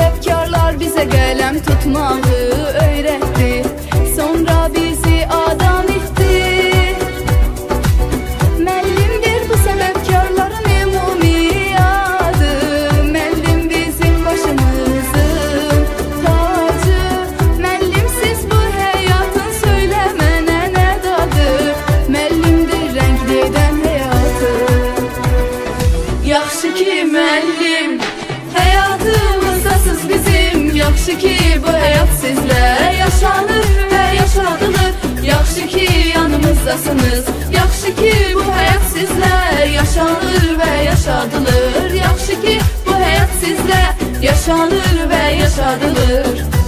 sebepkarlar bize gelem tutmalı öğretti. Sonra bizi adam itti. Mellimdir bu sebepkarların umumi adı. Mellim bizim başımızın tacı. Mellimsiz bu hayatın söylemene ne dadı? Mellimdir renkliden hayatı? Yaxşı ki mellim hayatım ki bu hayat sizler. Yaşanır ve yaşadılır Yakşı ki yanımızdasınız. Yakşı ki bu hayat sizler. Yaşanır ve yaşadılır Yakşı ki bu hayat sizler. Yaşanır ve yaşadılır